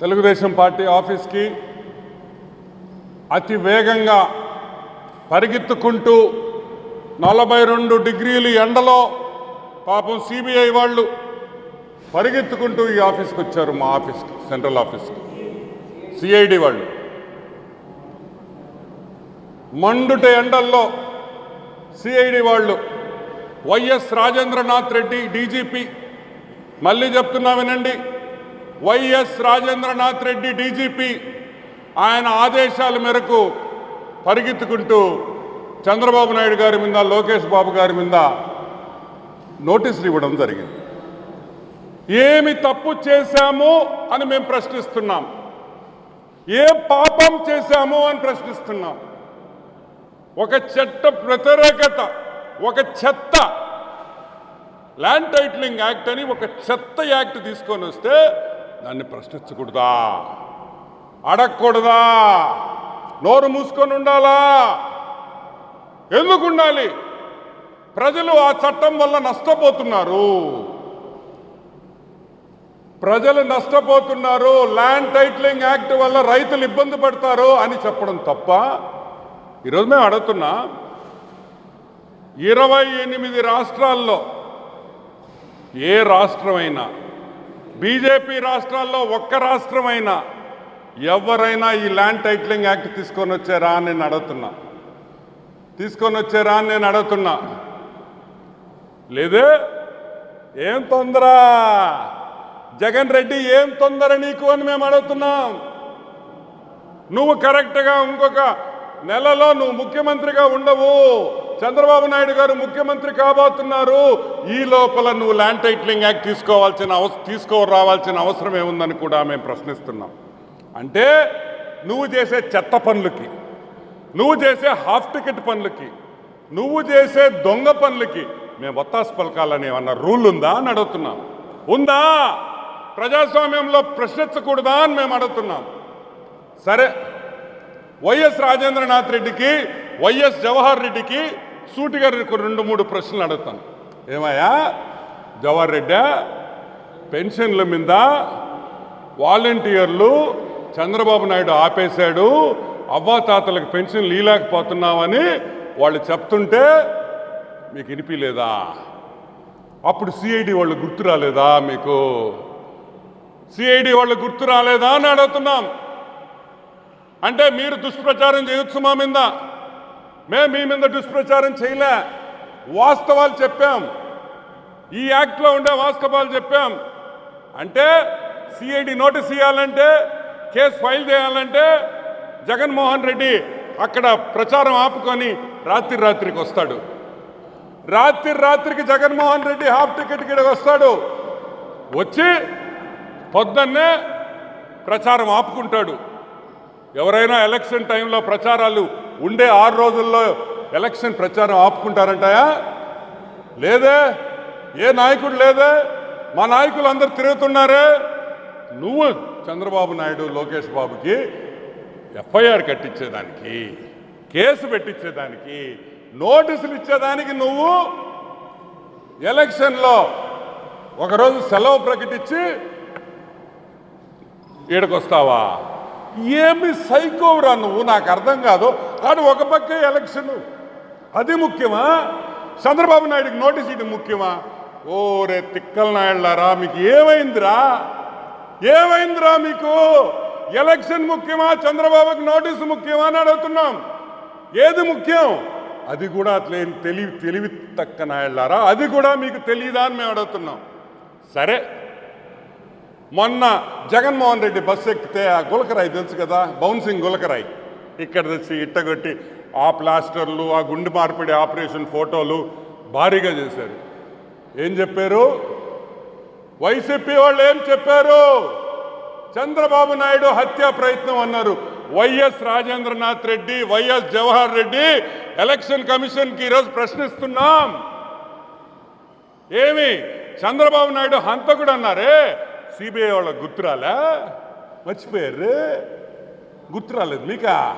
Telugu Desam party ఆఫీస్కి అతి వేగంగా పరిగెత్తుకుంటూ నలభై రెండు డిగ్రీలు ఎండలో పాపం సిబిఐ వాళ్ళు పరిగెత్తుకుంటూ ఈ ఆఫీస్కి వచ్చారు మా ఆఫీస్కి సెంట్రల్ ఆఫీస్కి. సిఐడి వాళ్ళు. మండుట ఎండల్లో సిఐడి వాళ్ళు వైఎస్ రాజేంద్రనాథ్ రెడ్డి డీజీపీ మళ్ళీ చెప్తున్నా వినండి. వైఎస్ రాజేంద్రనాథ్ రెడ్డి డీజీపీ ఆయన ఆదేశాల మేరకు పరిగెత్తుకుంటూ చంద్రబాబు నాయుడు గారి మీద లోకేష్ బాబు గారి మీద నోటీసులు ఇవ్వడం జరిగింది. ఏమి తప్పు చేశాము అని మేము ప్రశ్నిస్తున్నాం. ఏ పాపం చేశాము అని ప్రశ్నిస్తున్నాం. ఒక చట్ట వ్యతిరేకత ఒక చెత్త ల్యాండ్ టైటిలింగ్ యాక్ట్ అని ఒక చెత్త యాక్ట్ తీసుకొని వస్తే దాన్ని ప్రశ్నించకూడదా? అడగకూడదా? నోరు మూసుకొని ఉండాలా? ఎందుకు ఉండాలి? ప్రజలు ఆ చట్టం వల్ల నష్టపోతున్నారు. ప్రజలు నష్టపోతున్నారు ల్యాండ్ టైటిలింగ్ యాక్ట్ వల్ల రైతులు ఇబ్బంది పడతారు అని చెప్పడం తప్ప ఈరోజు మేము అడుగుతున్నా ఇరవై ఎనిమిది రాష్ట్రాల్లో ఏ రాష్ట్రమైనా బీజేపీ రాష్ట్రాల్లో ఒక్క రాష్ట్రమైనా ఎవరైనా ఈ ల్యాండ్ టైటిలింగ్ యాక్ట్ తీసుకొని వచ్చారా అని నేను అడుగుతున్నా. తీసుకొని వచ్చారా అని నేను అడుగుతున్నా. లేదే? ఏం తొందర? జగన్ రెడ్డి ఏం తొందర నీకు అని మేము అడుగుతున్నాం. నువ్వు కరెక్ట్గా ఇంకొక నెలలో నువ్వు ముఖ్యమంత్రిగా ఉండవు. చంద్రబాబు నాయుడు గారు ముఖ్యమంత్రి కాబోతున్నారు. ఈ లోపల నువ్వు ల్యాండ్ టైటిలింగ్ యాక్ట్ తీసుకోవాల్సిన అవ తీసుకో రావాల్సిన అవసరం ఏముందని కూడా మేము ప్రశ్నిస్తున్నాం. అంటే నువ్వు చేసే చెత్త పనులకి నువ్వు చేసే హాఫ్ టికెట్ పనులకి నువ్వు చేసే దొంగ పనులకి మేము ఒత్తాసు పలకాలని ఏమన్నా రూల్ ఉందా అని అడుగుతున్నాం. ఉందా? ప్రజాస్వామ్యంలో ప్రశ్నించకూడదా అని మేము అడుగుతున్నాం. సరే వైఎస్ రాజేంద్రనాథ్ రెడ్డికి వైఎస్ జవహర్ రెడ్డికి సూటిగా రెండు- రెండు మూడు ప్రశ్నలు అడుగుతాను. ఏమయ్యా? జవహర్ రెడ్డి పెన్షన్ల మీద వాలంటీర్లు చంద్రబాబు నాయుడు ఆపేశాడు అవ్వాతాతలకు పెన్షన్లు ఇవ్వలేకపోతున్నామని వాళ్ళు చెప్తుంటే మీకు వినిపించలేదా అప్పుడు సిఐడి వాళ్ళు గుర్తు రాలేదా మీకు? సిఐడి వాళ్ళు గుర్తు రాలేదా అని అడుగుతున్నాం. అంటే మీరు దుష్ప్రచారం చేయొచ్చు మా మీద. మేము మీ మీద దుష్ప్రచారం చేయలే. వాస్తవాలు చెప్పాం. ఈ యాక్ట్లో ఉండే వాస్తవాలు చెప్పాం. అంటే సిఐడి నోటీస్ ఇవ్వాలంటే కేసు ఫైల్ చేయాలంటే జగన్మోహన్ రెడ్డి అక్కడ ప్రచారం ఆపుకొని రాత్రి రాత్రికి వస్తాడు. రాత్రి రాత్రికి జగన్మోహన్ రెడ్డి హాఫ్ టికెట్ కిడకి వస్తాడు. వచ్చి పొద్దున్నే ప్రచారం ఆపుకుంటాడు. ఎవరైనా ఎలక్షన్ టైంలో ప్రచారాలు ఉండే ఆరు రోజుల్లో ఎలక్షన్ ప్రచారం ఆపుకుంటారంటాయా? లేదే? ఏ నాయకుడు లేదే? మా నాయకులు అందరు తిరుగుతున్నారే? నువ్వు చంద్రబాబు నాయుడు లోకేష్ బాబుకి ఎఫ్ఐఆర్ కట్టించేదానికి కేసు పెట్టించేదానికి నోటీసులు ఇచ్చేదానికి నువ్వు ఎలక్షన్లో ఒకరోజు సెలవు ప్రకటించి ఈడకొస్తావా? ఏమి సైకోవరా నువ్వు? నాకు అర్థం కాదు. కానీ ఒక పక్కే ఎలక్షన్. అది ముఖ్యమా? చంద్రబాబు నాయుడికి నోటీస్ ఇది ముఖ్యమా? ఓరే తిక్కల నాయుళ్ళారా మీకు ఏమైందిరా? ఏమైందిరా మీకు? ఎలక్షన్ ముఖ్యమా? చంద్రబాబుకి నోటీసు ముఖ్యమా అని అడుగుతున్నాం. ఏది ముఖ్యం? అది కూడా అట్లే తెలివి తెలివి తక్క నాయుళ్ళారా? అది కూడా మీకు తెలియదా అని మేము అడుగుతున్నాం. సరే. మొన్న జగన్మోహన్ రెడ్డి బస్సు ఎక్కితే ఆ గులకరాయి తెలుసు కదా? బౌన్సింగ్ గులకరాయి. ఇక్కడ తెచ్చి ఇట్టగొట్టి ఆ ప్లాస్టర్లు ఆ గుండె మార్పిడి ఆపరేషన్ ఫోటోలు భారీగా చేశారు. ఏం చెప్పారు? వైసీపీ వాళ్ళు ఏం చెప్పారు? చంద్రబాబు నాయుడు హత్యా ప్రయత్నం అన్నారు. YS Rajendranath Reddy YS Jawahar Reddy election కమిషన్కి ఈరోజు ప్రశ్నిస్తున్నాం. ఏమి? చంద్రబాబు నాయుడు హంతకుడు అన్నారే? సిబిఐ వాళ్ళ గుర్తురాలా? మర్చిపోయారు గుర్తురాలేదు మీకా?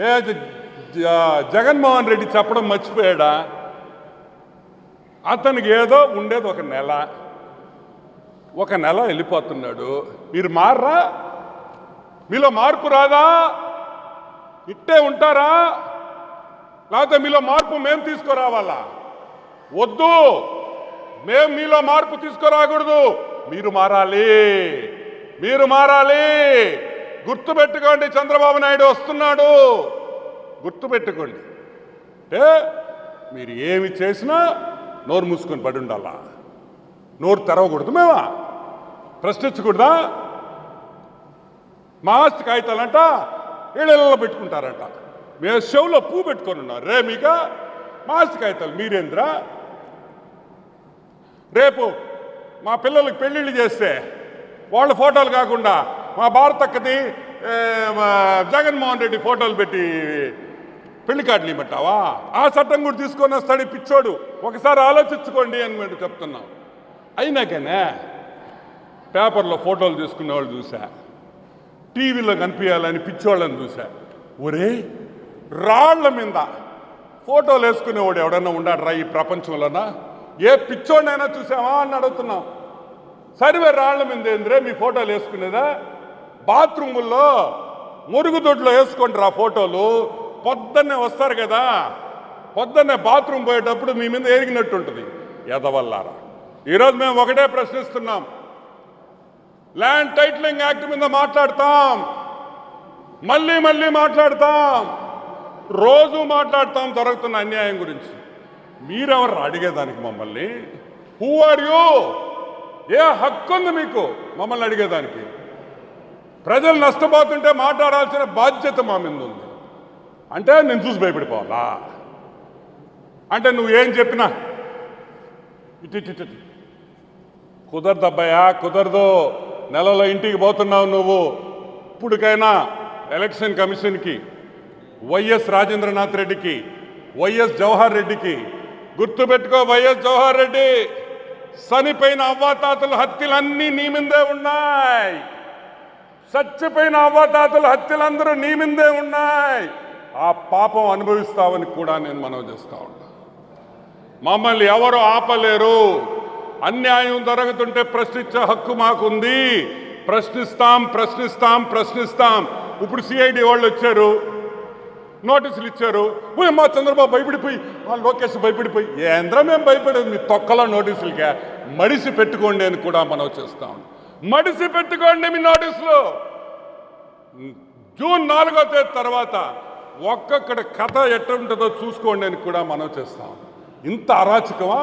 ఏ జ- జగన్మోహన్ రెడ్డి చెప్పడం మర్చిపోయాడా? అతనికి ఏదో ఉండేది ఒక నెల. ఒక నెల వెళ్ళిపోతున్నాడు. మీరు మారరా? మీలో మార్పు రాదా? ఇట్టే ఉంటారా? లేకపోతే మీలో మార్పు మేము తీసుకురావాలా? వద్దు. మేము మీలో మార్పు తీసుకురాకూడదు. మీరు మారాలి. మీరు మారాలి. గుర్తుపెట్టుకోండి చంద్రబాబు నాయుడు వస్తున్నాడు. గుర్తుపెట్టుకోండి. అంటే మీరు ఏమి చేసినా నోరు మూసుకొని పడి ఉండాలా? నోరు తెరవకూడదు మేమా? ప్రశ్నించకూడదా? మా ఆస్తి కాగితాలంట ఇళ్ళల్లో పెట్టుకుంటారంట. మేము చెవులో పువ్వు పెట్టుకొని ఉన్నారు. రే మీక మా ఆస్తి కాగితాలు మీరేంద్రా? రేపు మా పిల్లలకి పెళ్ళిళ్ళు చేస్తే వాళ్ళ ఫోటోలు కాకుండా మా భారతక్కది జగన్మోహన్ రెడ్డి ఫోటోలు పెట్టి పెళ్ళి కార్డులు ఇవ్వమంటావా? ఆ చట్టం కూడా తీసుకొని వస్తాడు పిచ్చోడు. ఒకసారి ఆలోచించుకోండి అని మేము చెప్తున్నాం. అయినాకనే? పేపర్లో ఫోటోలు తీసుకునే వాళ్ళు చూసా టీవీలో కనిపించాలని పిచ్చోళ్ళని చూసా ఒరే రాళ్ళ మీద ఫోటోలు వేసుకునేవాడు ఎవడన్నా ఉన్నాడ్రా ఈ ప్రపంచంలోనా? ఏ పిచ్చోడినైనా చూసావా అని అడుగుతున్నాం. సరివే రాళ్ళ మీద ఏంద్రే మీ ఫోటోలు వేసుకునేదా? బాత్రూముల్లో మురుగుదొడ్లో వేసుకోండి రా ఫోటోలు. పొద్దున్నే వస్తారు కదా. పొద్దున్నే బాత్రూమ్ పోయేటప్పుడు మీ మీద ఎరిగినట్టు ఉంటుంది. ఎదవల్లారా. ఈరోజు మేము ఒకటే ప్రశ్నిస్తున్నాం. ల్యాండ్ టైటిలింగ్ యాక్ట్ మీద మాట్లాడతాం. మళ్ళీ మళ్ళీ మాట్లాడతాం. రోజు మాట్లాడతాం జరుగుతున్న అన్యాయం గురించి. మీరెవరు అడిగేదానికి మమ్మల్ని? హూ ఆర్ యూ ఏ హక్కు ఉంది మీకు మమ్మల్ని అడిగేదానికి? ప్రజలు నష్టపోతుంటే మాట్లాడాల్సిన బాధ్యత మా మీద ఉంది. అంటే నేను చూసి భయపడిపోవాలా? అంటే నువ్వు ఏం చెప్పినా? ఇటు ఇటు ఇటు ఇటు. కుదరదు అబ్బాయా కుదరదు. నెలలో ఇంటికి పోతున్నావు నువ్వు. ఇప్పుడికైనా ఎలక్షన్ కమిషన్కి వైఎస్ రాజేంద్రనాథ్ రెడ్డికి వైఎస్ జవహర్ రెడ్డికి గుర్తుపెట్టుకో వైఎస్ జవహర్ రెడ్డి చనిపోయిన అవ్వాతాతలు హత్యలన్నీ నీ మీదే ఉన్నాయి. చచ్చిపోయిన అవ్వదాతలు హత్యలందరూ నీ మీదే ఉన్నాయి. ఆ పాపం అనుభవిస్తావని కూడా నేను మనవి చేస్తా ఉన్నా. మమ్మల్ని ఎవరు ఆపలేరు? అన్యాయం జరుగుతుంటే ప్రశ్నించే హక్కు మాకుంది. ప్రశ్నిస్తాం ప్రశ్నిస్తాం ప్రశ్నిస్తాం. ఇప్పుడు సిఐడి వాళ్ళు వచ్చారు. నోటీసులు ఇచ్చారు. మా చంద్రబాబు భయపడిపోయి మా లోకేష్ భయపడిపోయి ఏంద్ర మేము భయపడేది? మీ తొక్కల నోటీసులకే మడిసి పెట్టుకోండి అని కూడా మనం చేస్తాం మడిసి పెట్టుకోండి మీ నోటీసులు. జూన్ నాలుగో తేదీ తర్వాత ఒక్కొక్కడి కథ ఎట్ట ఉంటుందో చూసుకోండి అని కూడా మనం చేస్తాం. ఇంత అరాచకమా?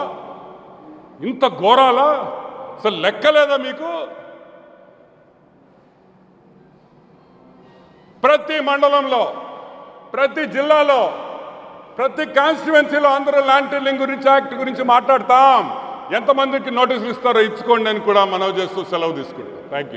ఇంత ఘోరాలా? అసలు లెక్కలేదా మీకు? ప్రతి మండలంలో ప్రతి జిల్లాలో ప్రతి కాన్స్టిట్యువెన్సీలో అందరూ ల్యాండ్ టెల్లింగ్ గురించి యాక్ట్ గురించి మాట్లాడతాం. ఎంతమందికి నోటీసులు ఇస్తారో ఇచ్చుకోండి అని కూడా మనవి చేస్తూ సెలవు తీసుకుంటాం థ్యాంక్ యూ